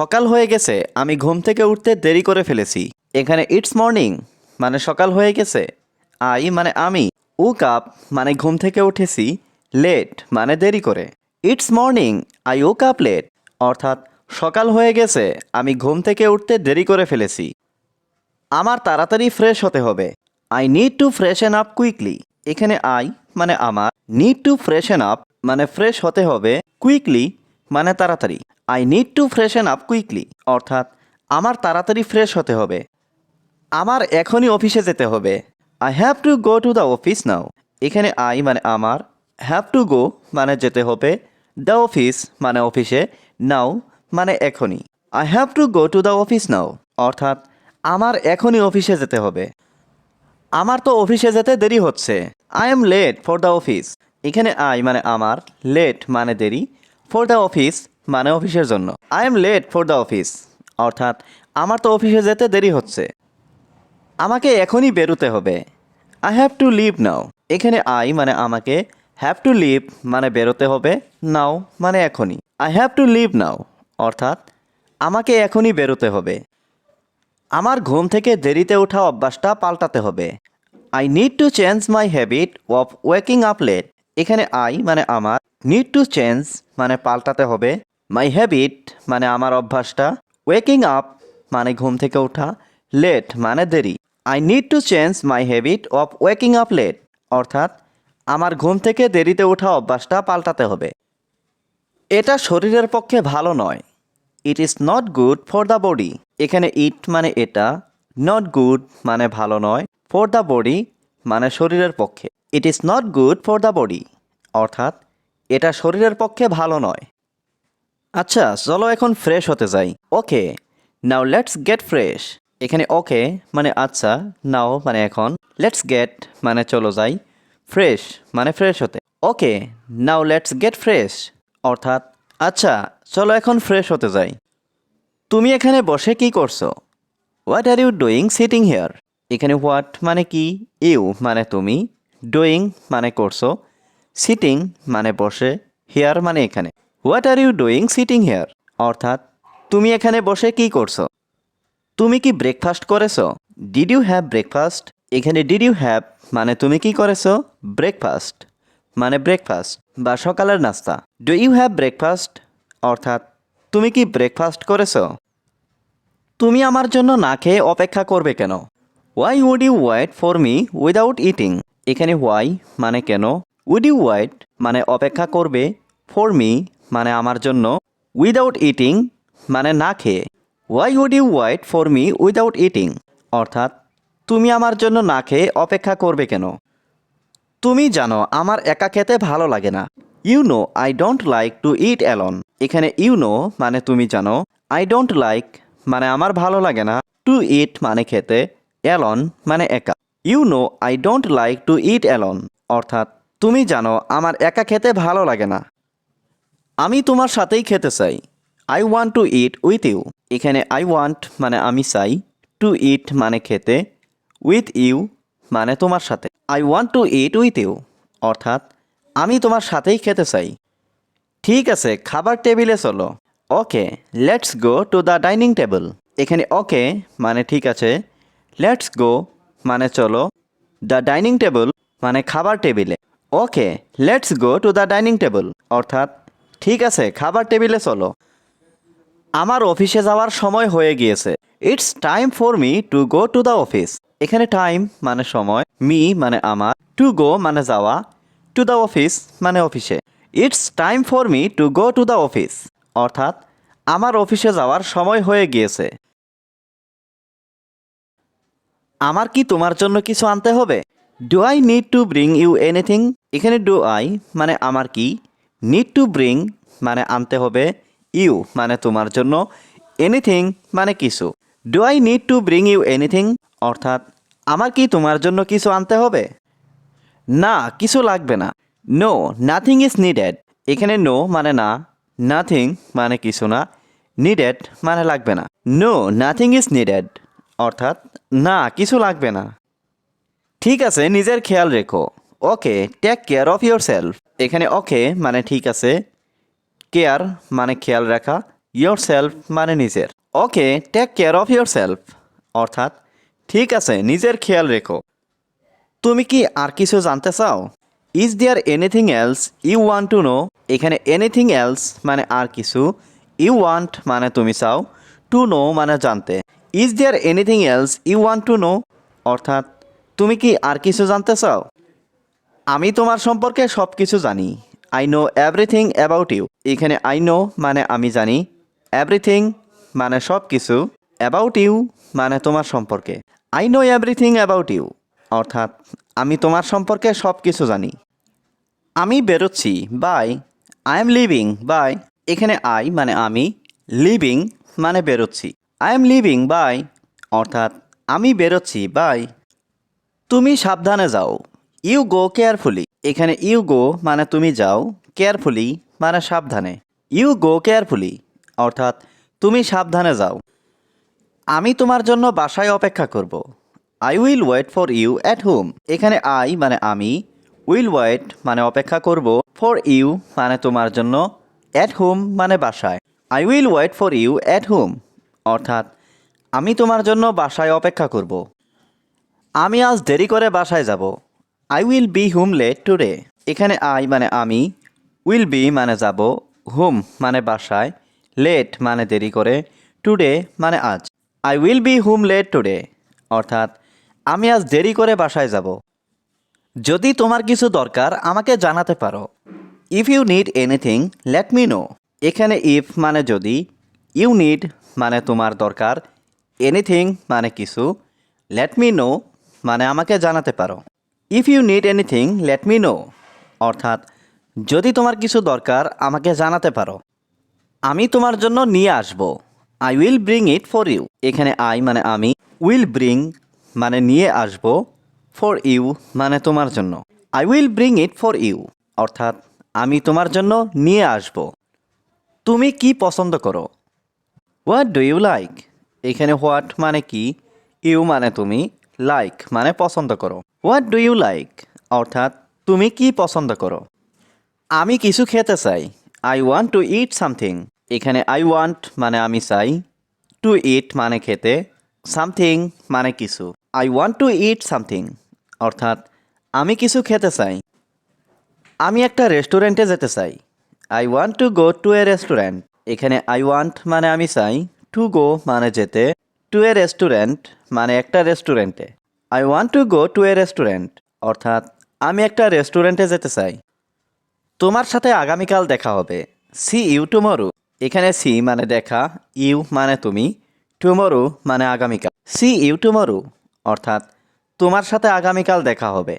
সকাল হয়ে গেছে, আমি ঘুম থেকে উঠতে দেরি করে ফেলেছি। এখানে ইটস মর্নিং মানে সকাল হয়ে গেছে। আই মানে আমি। উ কাপ মানে ঘুম থেকে উঠেছি, লেট মানে দেরি করে। It's morning, I woke up late. অর্থাৎ সকাল হয়ে গেছে, আমি ঘুম থেকে উঠতে দেরি করে ফেলেছি। আমার তাড়াতাড়ি ফ্রেশ হতে হবে। I need to freshen up quickly. এখানে আই মানে আমার। নিড টু ফ্রেশন আপ মানে ফ্রেশ হতে হবে কুইকলি মানে তাড়াতাড়ি। I need to freshen up quickly অর্থাৎ, আমার তাড়াতাড়ি ফ্রেশ হতে হবে। আমার এখনই অফিসে যেতে হবে। I have to go to the office now এখানে আই মানে আমার হ্যাভ টু গো মানে যেতে হবে দ্য অফিস মানে অফিসে নাও মানে এখনই। I have to go to the office now অর্থাৎ, আমার এখনই অফিসে যেতে হবে। আমার তো অফিসে যেতে দেরি হচ্ছে। I am late for the office এখানে আই মানে আমার লেট মানে দেরি। ফর দ্য অফিস মানে অফিসের জন্য। I am late for the office অর্থাৎ, আমার তো অফিসে যেতে দেরি হচ্ছে। আমাকে এখনই বেরোতে হবে। I have to leave now এখানে আই মানে আমাকে হ্যাভ টু লিভ মানে বেরোতে হবে নাও মানে এখনই। I have to leave now অর্থাৎ, আমাকে এখনই বেরোতে হবে। আমার ঘুম থেকে দেরিতে ওঠা অভ্যাসটা পাল্টাতে হবে। I need to change my habit of waking up late এখানে আই মানে আমার নিড টু চেঞ্জ মানে পাল্টাতে হবে। মাই হ্যাবিট মানে আমার অভ্যাসটা ওয়েকিং আপ মানে ঘুম থেকে ওঠা লেট মানে দেরি। I need to change my habit of waking up late অর্থাৎ, আমার ঘুম থেকে দেরিতে ওঠা অভ্যাসটা পাল্টাতে হবে। এটা শরীরের পক্ষে ভালো নয়। It is not good for the body এখানে ইট মানে এটা নট গুড মানে ভালো নয়। ফর দ্য বডি মানে শরীরের পক্ষে। It is not good for the body অর্থাৎ, এটা শরীরের পক্ষে ভালো নয়। আচ্ছা চলো এখন ফ্রেশ হতে যাই। Okay now let's get fresh এখানে ওকে মানে আচ্ছা নাও মানে এখন। লেটস গেট মানে চলো যাই। ফ্রেশ মানে ফ্রেশ হতে। Okay now let's get fresh অর্থাৎ আচ্ছা চলো এখন ফ্রেশ হতে যাই। তুমি এখানে বসে কি করছ? What are you doing sitting here এখানে হোয়াট মানে কি? ইউ মানে তুমি। ডুইং মানে করছ। সিটিং মানে বসে। হেয়ার মানে এখানে। What are you doing sitting here অর্থাৎ, তুমি এখানে বসে কি করছ? তুমি কি ব্রেকফাস্ট করেছ? ডিড ইউ হ্যাভ ব্রেকফাস্ট এখানে ডিড ইউ হ্যাভ মানে তুমি কি করেছ? ব্রেকফাস্ট মানে ব্রেকফাস্ট বা সকালের নাস্তা। ডু ইউ হ্যাভ ব্রেকফাস্ট অর্থাৎ, তুমি কি ব্রেকফাস্ট করেছ? তুমি আমার জন্য না খেয়ে অপেক্ষা করবে কেন? Why would you wait for me without eating এখানে ওয়াই মানে কেন? উড ইউ ওয়াইট মানে অপেক্ষা করবে ফর মি মানে আমার জন্য উইদাউট ইটিং মানে না খেয়ে। Why would you wait for me without eating অর্থাৎ, তুমি আমার জন্য না খেয়ে অপেক্ষা করবে কেন? তুমি জানো আমার একা খেতে ভালো লাগে না। You know I don't like to eat alone এখানে ইউ নো মানে তুমি জানো আই ডোন্ট লাইক মানে আমার ভালো লাগে না। টু ইট মানে খেতে অ্যালন মানে একা। You know I don't like to eat alone অর্থাৎ, তুমি জানো আমার একা খেতে ভালো লাগে না। আমি তোমার সাথেই খেতে চাই। I want to eat with you এখানে আই ওয়ান্ট মানে আমি চাই। টু ইট মানে খেতে। উইথ ইউ মানে তোমার সাথে। I want to eat with you অর্থাৎ, আমি তোমার সাথেই খেতে চাই। ঠিক আছে, খাবার টেবিলে চলো। Okay let's go to the dining table এখানে ওকে মানে ঠিক আছে। লেটস গো মানে চলো। দ্য ডাইনিং টেবিল মানে খাবার টেবিলে। Okay let's go to the dining table অর্থাৎ ঠিক আছে, খাবার টেবিলে চলো। আমার অফিসে যাওয়ার সময় হয়ে গিয়েছে। It's time for me to go to the office এখানে টাইম মানে সময় মি মানে আমার টু গো মানে যাওয়া টু দ্য অফিস মানে অফিসে। It's time for me to go to the office অর্থাৎ, আমার অফিসে যাওয়ার সময় হয়ে গিয়েছে। আমার কি তোমার জন্য কিছু আনতে হবে? Do I need to bring you anything এখানে ডু আই মানে আমার কি? নিড টু ব্রিং মানে আনতে হবে ইউ মানে তোমার জন্য এনিথিং মানে কিছু। Do I need to bring you anything অর্থাৎ, আমার কি তোমার জন্য কিছু আনতে হবে? না, কিছু লাগবে না। নো নাথিং ইজ নিডেড এখানে নো মানে না নাথিং মানে কিছু না নিডেড মানে লাগবে না। নো নাথিং ইজ নিডেড অর্থাৎ, না, কিছু লাগবে না। ঠিক আছে, নিজের খেয়াল রেখো। Okay take care of yourself এখানে ওকে মানে ঠিক আছে। কেয়ার মানে খেয়াল রাখা ইয়োর সেলফ মানে নিজের। Okay take care of yourself অর্থাৎ, ঠিক আছে, নিজের খেয়াল রেখো। তুমি কি আর কিছু জানতে চাও? Is there anything else you want to know এখানে এনিথিং এলস মানে আর কিছু ইউ ওয়ান্ট মানে তুমি চাও টু নো মানে জানতে। Is there anything else you want to know অর্থাৎ, তুমি কি আর কিছু জানতে চাও? আমি তোমার সম্পর্কে সব কিছু জানি। I know everything about you এখানে আই নো মানে আমি জানি। এভরিথিং মানে সব কিছু অ্যাবাউট ইউ মানে তোমার সম্পর্কে। I know everything about you অর্থাৎ আমি তোমার সম্পর্কে সব কিছু জানি। আমি বেরোচ্ছি bye I am leaving bye এখানে আই মানে আমি লিভিং মানে বেরোচ্ছি। আই এম লিভিং বাই অর্থাৎ আমি বেরোচ্ছি বাই তুমি সাবধানে যাও। ইউ গো কেয়ারফুলি এখানে ইউ গো মানে তুমি যাও, কেয়ারফুলি মানে সাবধানে। ইউ গো কেয়ারফুলি, অর্থাৎ তুমি সাবধানে যাও। আমি তোমার জন্য বাসায় অপেক্ষা করব। I will wait for you at home এখানে আই মানে আমি উইল ওয়েট মানে অপেক্ষা করব। ফর ইউ মানে তোমার জন্য অ্যাট হোম মানে বাসায়। I will wait for you at home অর্থাৎ, আমি তোমার জন্য বাসায় অপেক্ষা করব। আমি আজ দেরি করে বাসায় যাব। I will be hmm late today এখানে আই মানে আমি উইল বি মানে যাব হুম মানে বাসায় লেট মানে দেরি করে টুডে মানে আজ। I will be hmm late today অর্থাৎ, আমি আজ দেরি করে বাসায় যাব। যদি তোমার কিছু দরকার, আমাকে জানাতে পারো। If you need anything let me know এখানে ইফ মানে যদি ইউ নিড মানে তোমার দরকার এনিথিং মানে কিছু লেট মি নো মানে আমাকে জানাতে পারো। If you need anything let me know অর্থাৎ, যদি তোমার কিছু দরকার, আমাকে জানাতে পারো। আমি তোমার জন্য নিয়ে আসব। I will bring it for you এখানে আই মানে আমি। উইল ব্রিং মানে নিয়ে আসব। ফর ইউ মানে তোমার জন্য। I will bring it for you অর্থাৎ, আমি তোমার জন্য নিয়ে আসব। তুমি কি পছন্দ করো? হোয়াট ডু ইউ লাইক এখানে হোয়াট মানে কি? ইউ মানে তুমি। লাইক মানে পছন্দ করো। হোয়াট ডু ইউ লাইক অর্থাৎ, তুমি কি পছন্দ করো? আমি কিছু খেতে চাই। I want to eat something এখানে আই ওয়ান্ট মানে আমি চাই। টু ইট মানে খেতে। সামথিং মানে কিছু। I want to eat something অর্থাৎ, আমি কিছু খেতে চাই। আমি একটা রেস্টুরেন্টে যেতে চাই। I want to go to a restaurant এখানে আই ওয়ান্ট মানে আমি চাই। টু গো মানে যেতে। টু এ রেস্টুরেন্ট মানে একটা রেস্টুরেন্টে। I want to go to a restaurant অর্থাৎ, আমি একটা রেস্টুরেন্টে যেতে চাই। তোমার সাথে আগামীকাল দেখা হবে। সি ইউ টুমরো এখানে সি মানে দেখা ইউ মানে তুমি। টুমরো মানে আগামীকাল। সি ইউ টুমরো অর্থাৎ, তোমার সাথে আগামীকাল দেখা হবে।